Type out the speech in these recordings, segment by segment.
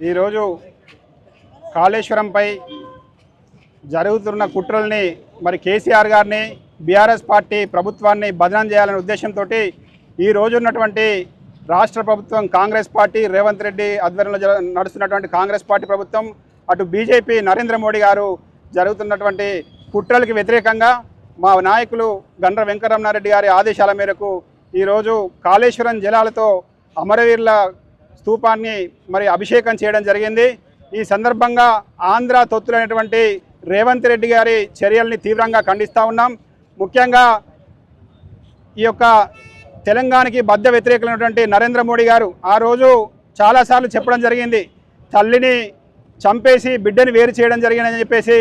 ఈరోజు కాళేశ్వరంపై జరుగుతున్న కుట్రల్ని మరి కేసీఆర్ గారిని బీఆర్ఎస్ పార్టీ ప్రభుత్వాన్ని బదనం చేయాలనే ఉద్దేశంతో ఈ ఉన్నటువంటి రాష్ట్ర ప్రభుత్వం కాంగ్రెస్ పార్టీ రేవంత్ రెడ్డి ఆధ్వర్యంలో నడుస్తున్నటువంటి కాంగ్రెస్ పార్టీ ప్రభుత్వం అటు బీజేపీ నరేంద్ర మోడీ గారు జరుగుతున్నటువంటి కుట్రలకి వ్యతిరేకంగా మా నాయకులు గండ్ర వెంకటరమణారెడ్డి గారి ఆదేశాల మేరకు ఈరోజు కాళేశ్వరం జలాలతో అమరవీరుల స్తూపాన్ని మరి అభిషేకం చేయడం జరిగింది. ఈ సందర్భంగా ఆంధ్ర తొత్తులైనటువంటి రేవంత్ రెడ్డి గారి చర్యల్ని తీవ్రంగా ఖండిస్తూ ఉన్నాం. ముఖ్యంగా ఈ యొక్క తెలంగాణకి బద్ద వ్యతిరేకులైనటువంటి నరేంద్ర మోడీ గారు ఆ రోజు చాలాసార్లు చెప్పడం జరిగింది. తల్లిని చంపేసి బిడ్డని వేరు చేయడం జరిగిందని చెప్పేసి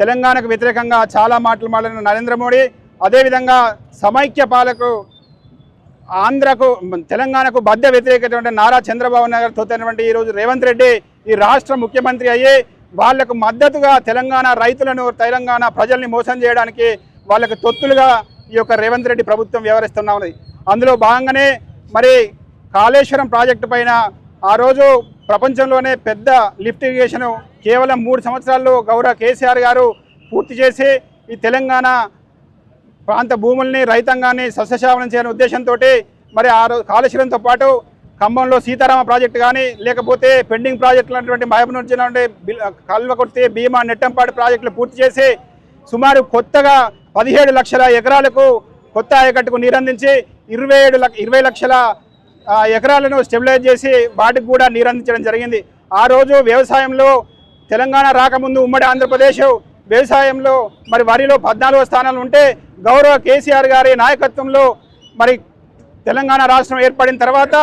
తెలంగాణకు వ్యతిరేకంగా చాలా మాటలు మాట్లాడిన నరేంద్ర మోడీ. అదేవిధంగా సమైక్య పాలకు ఆంధ్రకు తెలంగాణకు బద్ద వ్యతిరేకటువంటి నారా చంద్రబాబు నాయుడు తోతైనటువంటి ఈరోజు రేవంత్ రెడ్డి ఈ రాష్ట్ర ముఖ్యమంత్రి అయ్యి వాళ్ళకు మద్దతుగా తెలంగాణ రైతులను తెలంగాణ ప్రజల్ని మోసం చేయడానికి వాళ్ళకు తొత్తులుగా ఈ యొక్క రేవంత్ రెడ్డి ప్రభుత్వం వ్యవహరిస్తున్నా ఉన్నది. అందులో భాగంగానే మరి కాళేశ్వరం ప్రాజెక్టు పైన ఆ రోజు ప్రపంచంలోనే పెద్ద లిఫ్ట్ ఇరిగేషన్ కేవలం మూడు సంవత్సరాల్లో గౌరవ కేసీఆర్ గారు పూర్తి చేసి ఈ తెలంగాణ ప్రాంత భూముల్ని రైతాంగాన్ని సస్యశావనం చేయాలనే ఉద్దేశంతో మరి ఆ కాళేశ్వరంతో పాటు ఖమ్మంలో సీతారామ ప్రాజెక్టు కానీ లేకపోతే పెండింగ్ ప్రాజెక్టులు అటువంటి మహబూబ్ జిల్లా ఉండే బిల్- కల్వకుర్తి భీమా నెట్టంపాడు ప్రాజెక్టులు పూర్తి చేసి సుమారు కొత్తగా పదిహేడు లక్షల ఎకరాలకు కొత్త ఆయకట్టుకు నీరందించి ఇరవై ఏడు లక్ష ఇరవై లక్షల ఎకరాలను స్టెబిలైజ్ చేసి వాటికి కూడా నీరందించడం జరిగింది. ఆ రోజు వ్యవసాయంలో తెలంగాణ రాకముందు ఉమ్మడి ఆంధ్రప్రదేశ్ వ్యవసాయంలో మరి వరిలో పద్నాలుగో స్థానాలు ఉంటే గౌరవ కేసీఆర్ గారి నాయకత్వంలో మరి తెలంగాణ రాష్ట్రం ఏర్పడిన తర్వాత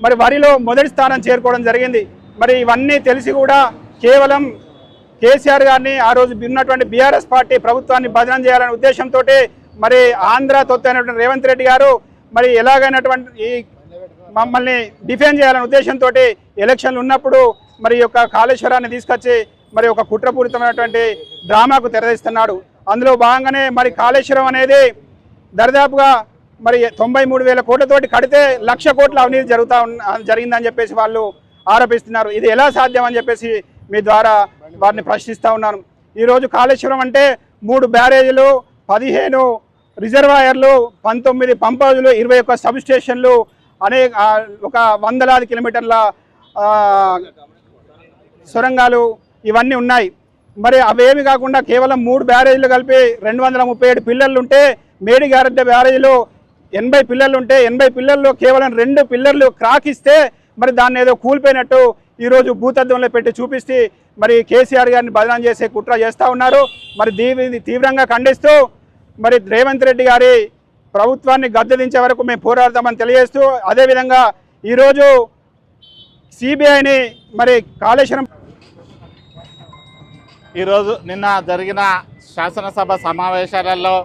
మరి వరిలో మొదటి స్థానం చేరుకోవడం జరిగింది. మరి ఇవన్నీ తెలిసి కూడా కేవలం కేసీఆర్ గారిని ఆ రోజు ఉన్నటువంటి బీఆర్ఎస్ పార్టీ ప్రభుత్వాన్ని భజనం చేయాలనే ఉద్దేశంతో మరి ఆంధ్ర తొత్తు అయినటువంటి రేవంత్ రెడ్డి గారు మరి ఎలాగైనటువంటి ఈ మమ్మల్ని డిఫెండ్ చేయాలనే ఉద్దేశంతో ఎలక్షన్లు ఉన్నప్పుడు మరి యొక్క కాళేశ్వరాన్ని తీసుకొచ్చి మరి ఒక కుట్రపూరితమైనటువంటి డ్రామాకు తెరదీస్తున్నాడు. అందులో భాగంగానే మరి కాళేశ్వరం అనేది దరిదాపుగా మరి తొంభై మూడు వేల కోట్లతోటి కడితే లక్ష కోట్ల అవినీతి జరుగుతా జరిగిందని చెప్పేసి వాళ్ళు ఆరోపిస్తున్నారు. ఇది ఎలా సాధ్యం అని చెప్పేసి మీ ద్వారా వారిని ప్రశ్నిస్తూ ఉన్నాను. ఈరోజు కాళేశ్వరం అంటే మూడు బ్యారేజీలు పదిహేను రిజర్వాయర్లు పంతొమ్మిది పంపాజులు ఇరవై ఒక్క సబ్ స్టేషన్లు అనేక ఒక వందలాది కిలోమీటర్ల సొరంగాలు ఇవన్నీ ఉన్నాయి. మరి అవేమి కాకుండా కేవలం మూడు బ్యారేజీలు కలిపి రెండు వందల ముప్పై ఏడు పిల్లర్లు ఉంటే మేడిగారెడ్డ బ్యారేజీలో ఎనభై పిల్లర్లు ఉంటే ఎనభై పిల్లర్లు కేవలం రెండు పిల్లర్లు క్రాక్ ఇస్తే మరి దాన్ని ఏదో కూలిపోయినట్టు ఈరోజు భూతత్వంలో పెట్టి చూపిస్తే మరి కేసీఆర్ గారిని బదనాం చేసే కుట్ర చేస్తూ ఉన్నారు. మరి దీనిని తీవ్రంగా ఖండిస్తూ మరి రేవంత్ రెడ్డి గారి ప్రభుత్వాన్ని గద్దెదించే వరకు మేము పోరాడతామని తెలియజేస్తూ అదేవిధంగా ఈరోజు సిబిఐని మరి కాళేశ్వరం ఈరోజు నిన్న జరిగిన శాసనసభ సమావేశాలలో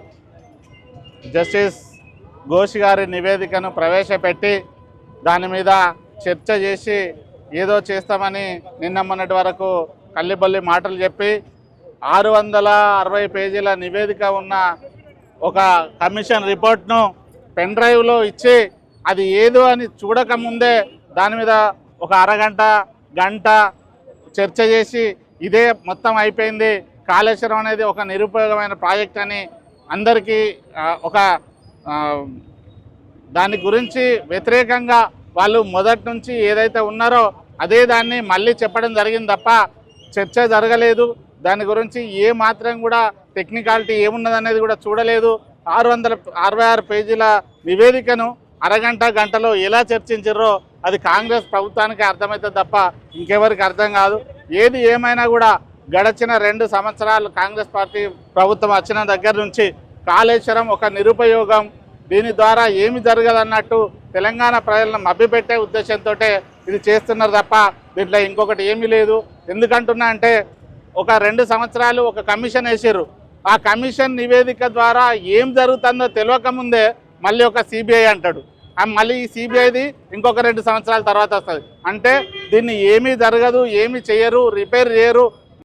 జస్టిస్ ఘోష్ గారి నివేదికను ప్రవేశపెట్టి దాని మీద చర్చ చేసి ఏదో చేస్తామని నిన్న మొన్నటి వరకు కల్లిబల్లి మాటలు చెప్పి ఆరు వందల అరవై పేజీల నివేదిక ఉన్న ఒక కమిషన్ రిపోర్ట్ను పెన్ డ్రైవ్లో ఇచ్చి అది ఏదో అని చూడకముందే దాని మీద ఒక అరగంట గంట చర్చ చేసి ఇదే మొత్తం అయిపోయింది. కాళేశ్వరం అనేది ఒక నిరుపయోగమైన ప్రాజెక్ట్ అని అందరికీ ఒక దాని గురించి వ్యతిరేకంగా వాళ్ళు మొదటి నుంచి ఏదైతే ఉన్నారో అదే దాన్ని మళ్ళీ చెప్పడం జరిగింది తప్ప చర్చ జరగలేదు. దాని గురించి ఏ మాత్రం కూడా టెక్నికాలిటీ ఏమున్నదనేది కూడా చూడలేదు. ఆరు వందల అరవై ఆరు పేజీల నివేదికను అరగంట గంటలో ఎలా చర్చించారో అది కాంగ్రెస్ ప్రభుత్వానికి అర్థమవుతుంది తప్ప ఇంకెవరికి అర్థం కాదు. ఏది ఏమైనా కూడా గడచిన రెండు సంవత్సరాలు కాంగ్రెస్ పార్టీ ప్రభుత్వం వచ్చిన దగ్గర నుంచి కాళేశ్వరం ఒక నిరుపయోగం. దీని ద్వారా ఏమి జరగదన్నట్టు తెలంగాణ ప్రజలను మభ్యపెట్టే ఉద్దేశంతో ఇది చేస్తున్నారు తప్ప దీంట్లో ఇంకొకటి ఏమీ లేదు. ఎందుకంటున్నా అంటే ఒక రెండు సంవత్సరాలు ఒక కమిషన్ వేసారు ఆ కమిషన్ నివేదిక ద్వారా ఏం జరుగుతుందో తెలియకముందే మళ్ళీ ఒక సిబిఐ అంటాడు. మళ్ళీ ఈ సిబిఐది ఇంకొక రెండు సంవత్సరాల తర్వాత వస్తుంది. అంటే దీన్ని ఏమీ జరగదు ఏమీ చేయరు రిపేర్ చేయరు